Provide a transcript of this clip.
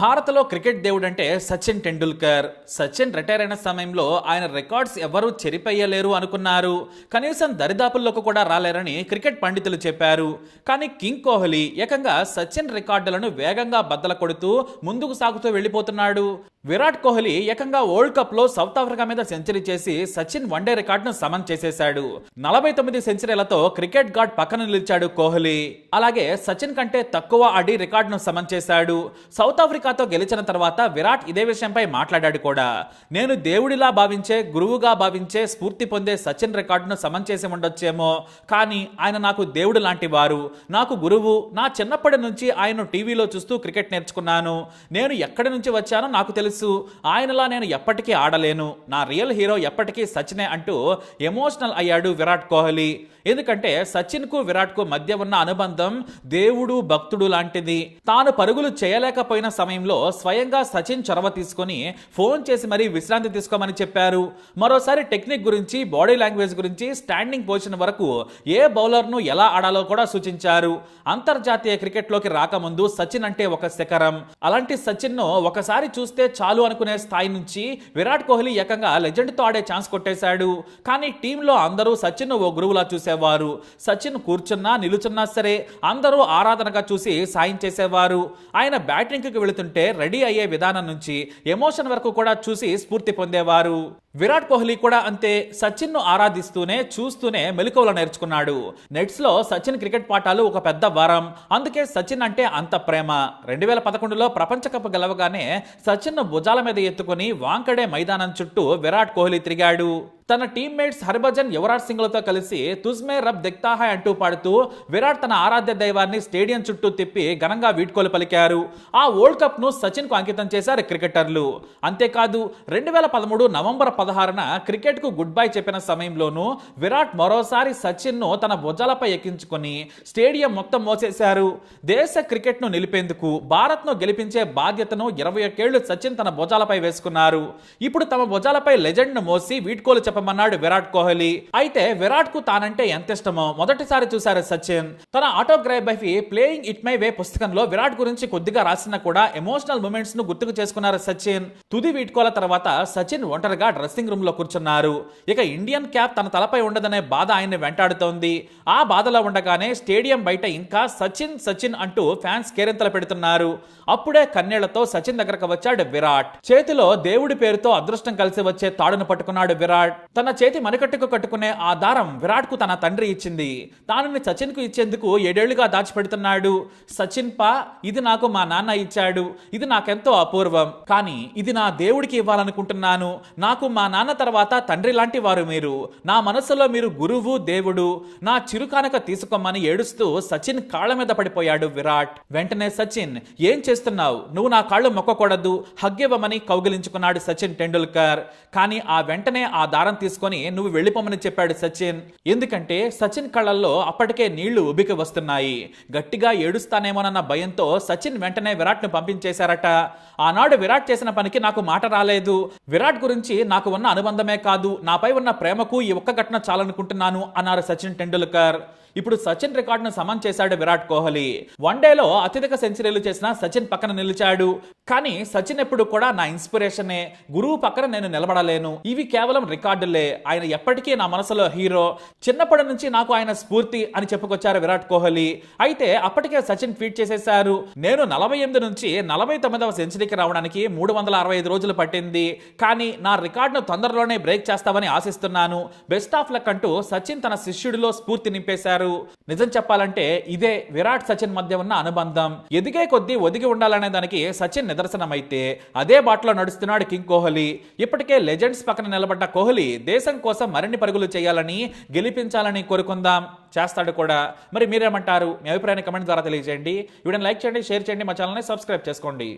భారత్లో క్రికెట్ దేవుడు అంటే సచిన్ టెండూల్కర్. సచిన్ రిటైర్ అయిన సమయంలో ఆయన రికార్డ్స్ ఎవరూ చెరిపేయలేరు అనుకున్నారు. కనీసం దరిదాపుల్లోకి కూడా రాలేరని క్రికెట్ పండితులు చెప్పారు. కానీ కింగ్ కోహ్లీ ఏకంగా సచిన్ రికార్డులను వేగంగా బద్దల కొడుతూ ముందుకు సాగుతూ వెళ్ళిపోతున్నాడు. విరాట్ కోహ్లీ ఏకంగా వరల్డ్ కప్లో సౌత్ ఆఫ్రికా మీద సెంచరీ చేసి సచిన్ వన్డే రికార్డును సమన్ చేసేశాడు. నలభై తొమ్మిది సెంచరీలతో క్రికెట్ గాడ్ పక్కన నిలిచాడు కోహ్లీ. అలాగే సచిన్ కంటే తక్కువ ఆడి రికార్డును సమన్ చేశాడు. సౌత్ ఆఫ్రికా ఆఫ్రికాతో గెలిచిన తర్వాత విరాట్ ఇదే విషయంపై మాట్లాడాడు కూడా. నేను దేవుడిలా భావించే గురువుగా భావించే స్ఫూర్తి పొందే సచిన్ రికార్డును సమం చేసి ఉండొచ్చేమో. కానీ ఆయన నాకు దేవుడు లాంటి వారు. నాకు గురువు. నా చిన్నప్పటి నుంచి ఆయన టీవీలో చూస్తూ క్రికెట్ నేర్చుకున్నాను. నేను ఎక్కడి నుంచి వచ్చానో నాకు తెలుసు. ఆయనలా నేను ఎప్పటికీ ఆడలేను. నా రియల్ హీరో ఎప్పటికీ సచినే అంటూ ఎమోషనల్ అయ్యాడు విరాట్ కోహ్లీ. ఎందుకంటే సచిన్కు విరాట్కు మధ్య ఉన్న అనుబంధం దేవుడు భక్తుడు లాంటిది. తాను పరుగులు చేయలేకపోయిన సమయంలో స్వయంగా సచిన్ చొరవ తీసుకొని ఫోన్ చేసి మరీ విశ్రాంతి తీసుకోమని చెప్పారు. మరోసారి టెక్నిక్ గురించి బాడీ లాంగ్వేజ్ గురించి స్టాండింగ్ పొజిషన్ వరకు ఏ బౌలర్ను ఎలా ఆడాలో కూడా సూచించారు. అంతర్జాతీయ క్రికెట్లోకి రాకముందు సచిన్ అంటే ఒక శిఖరం. అలాంటి సచిన్ను ఒకసారి చూస్తే చాలు అనుకునే స్థాయి నుంచి విరాట్ కోహ్లీ ఏకంగా లెజెండ్తో ఆడే ఛాన్స్ కొట్టేశాడు. కానీ టీంలో అందరూ సచిన్ ఓ గురువులా చూసేవారు. సచిన్ కూర్చున్నా నిలుచున్నా సరే అందరూ ఆరాధనగా చూసి సాయం చేసేవారు. ఆయన బ్యాటింగ్కి వెళుతుంటే రెడీ అయ్యే విధానం నుంచి ఎమోషన్ వరకు కూడా చూసి స్ఫూర్తి పొందేవారు. విరాట్ కోహ్లీ కూడా అంతే సచిన్ను ఆరాధిస్తూనే చూస్తూనే మెలకువలు నేర్చుకున్నాడు. నెట్స్లో సచిన్ క్రికెట్ పాఠాలు ఒక పెద్ద వరం. అందుకే సచిన్ అంటే అంత ప్రేమ. రెండు వేల పదకొండులో ప్రపంచ కప్ గెలవగానే సచిన్ను భుజాల మీద ఎత్తుకుని వాంకడే మైదానం చుట్టూ విరాట్ కోహ్లీ తిరిగాడు. తన టీమ్మేట్స్ హర్భజన్ యువరాజ్ సింగ్లతో కలిసి తుజ్మే రబ్ దిక్తా అంటూ పాడుతూ విరాట్ తన ఆరాధ్య దైవాన్ని స్టేడియం చుట్టూ తిప్పి ఘనంగా వీడ్కోలు పలికారు. ఆ వరల్డ్ కప్ను సచిన్కు అంకితం చేశారు క్రికెటర్లు. అంతేకాదు రెండు వేల పదమూడు నవంబర్ పదహారున క్రికెట్కు గుడ్ బై చెప్పిన సమయంలోనూ విరాట్ మరోసారి సచిన్ను తన భుజాలపై ఎక్కించుకొని స్టేడియం మొత్తం మోసేశారు. దేశ క్రికెట్ను నిలిపేందుకు భారత్ను గెలిపించే బాధ్యతను ఇరవై ఒక్కేళ్ళు సచిన్ తన భుజాలపై వేసుకున్నారు. ఇప్పుడు తమ భుజాలపై లెజెండ్ను మోసి వీడ్కోలు చెప్పమన్నాడు విరాట్ కోహ్లీ. అయితే విరాట్కు తానంటే ఎంత ఇష్టమో మొదటిసారి చూశారు సచిన్. తన autobiography playing it my way పుస్తకంలో విరాట్ గురించి కొద్దిగా రాసిన కూడా ఎమోషనల్ మూమెంట్స్ను గుర్తుకు చేసుకున్నారు సచిన్. తుది వీడ్కోల తర్వాత సచిన్ ఒంటరిగా డ్రెస్సింగ్ రూమ్లో కూర్చున్నారు. ఇక ఇండియన్ క్యాప్ తన తలపై ఉండదనే బాధ ఆయన్ని వెంటాడుతోంది. ఆ బాధలో ఉండగానే స్టేడియం బయట ఇంకా సచిన్ సచిన్ అంటూ ఫ్యాన్స్ కేరింతలు పెడుతున్నారు. అప్పుడే కన్నీళ్ళతో సచిన్ దగ్గరకు వచ్చాడు విరాట్. చేతిలో దేవుడి పేరుతో అదృష్టం కలిసి వచ్చే తాడును పట్టుకున్నాడు విరాట్. తన చేతి మణికట్టుకు కట్టుకునే ఆ దారం విరాట్కు తన తండ్రి ఇచ్చింది. దానిని సచిన్కు ఇచ్చేందుకు ఏడేళ్ళుగా దాచిపెడుతున్నాడు. సచిన్ పా ఇది నాకు మా నాన్న ఇచ్చాడు. ఇది నాకెంతో అపూర్వం. కానీ ఇది నా దేవుడికి ఇవ్వాలనుకుంటున్నాను. నాకు మా నాన్న తర్వాత తండ్రి లాంటి వారు మీరు. నా మనసులో మీరు గురువు దేవుడు. నా చిరుకానక తీసుకోమని ఏడుస్తూ సచిన్ కాళ్ళ మీద పడిపోయాడు విరాట్. వెంటనే సచిన్ ఏం చేస్తున్నావు? నువ్వు నా కాళ్ళు మొక్కకూడదు. హగ్గివ్వమని కౌగిలించుకున్నాడు సచిన్ టెండూల్కర్. కానీ ఆ వెంటనే ఆ దారం తీసుకొని నువ్వు వెళ్ళిపోమని చెప్పాడు సచిన్. ఎందుకంటే సచిన్ కళ్ళల్లో అప్పటికే నీళ్ళు ఉబికి వస్తున్నాయి. గట్టిగా ఏడుస్తానేమోనన్న భయంతో సచిన్ వెంటనే విరాట్ను పంపించేశారట. ఆనాడు విరాట్ చేసిన పనికి నాకు మాట రాలేదు. విరాట్ గురించి నాకు ఉన్న అనుబంధమే కాదు నాపై ఉన్న ప్రేమకు ఈ ఒక్క ఘటన చాలనుకుంటున్నాను అన్నారు సచిన్ టెండూల్కర్. ఇప్పుడు సచిన్ రికార్డును సమన్ చేశాడు విరాట్ కోహ్లీ. వన్డేలో అత్యధిక సెంచరీలు చేసిన సచిన్ పక్కన నిలిచాడు. కానీ సచిన్ ఎప్పుడు కూడా నా ఇన్స్పిరేషనే గురువు పక్కన నేను నిలబడలేను. ఇవి కేవలం రికార్డులే. ఆయన ఎప్పటికీ నా మనసులో హీరో. చిన్నప్పటి నుంచి నాకు ఆయన స్ఫూర్తి అని చెప్పుకొచ్చారు విరాట్ కోహ్లీ. అయితే అప్పటికే సచిన్ ట్వీట్ చేసేశారు. నేను నలభై ఎనిమిది నుంచి నలభై తొమ్మిదవ సెంచరీకి రావడానికి మూడు వందల అరవై ఐదు రోజులు పట్టింది. కానీ నా రికార్డు రికార్డును తొందరలోనే బ్రేక్ చేస్తామని ఆశిస్తున్నాను. బెస్ట్ ఆఫ్ లక్ అంటూ సచిన్ తన శిష్యుడిలో స్ఫూర్తి నింపేశారు. నిజం చెప్పాలంటే ఇదే విరాట్ సచిన్ మధ్య ఉన్న అనుబంధం. ఎదిగే కొద్దీ ఒదిగి ఉండాలనే దానికి సచిన్ నిదర్శనమైతే అదే బాటలో నడుస్తున్నాడు కింగ్ కోహ్లీ. ఇప్పటికే లెజెండ్స్ పక్కన నిలబడ్డ కోహ్లీ దేశం కోసం మరిన్ని పరుగులు చేయాలని గెలిపించాలని కోరుకుందాం. చేస్తాడు కూడా. మరి మీరేమంటారు? మీ అభిప్రాయాన్ని కమెంట్ ద్వారా తెలియజేయండి. వీడియోని లైక్ చేయండి షేర్ చేయండి మా ఛానల్ని సబ్స్క్రైబ్ చేసుకోండి.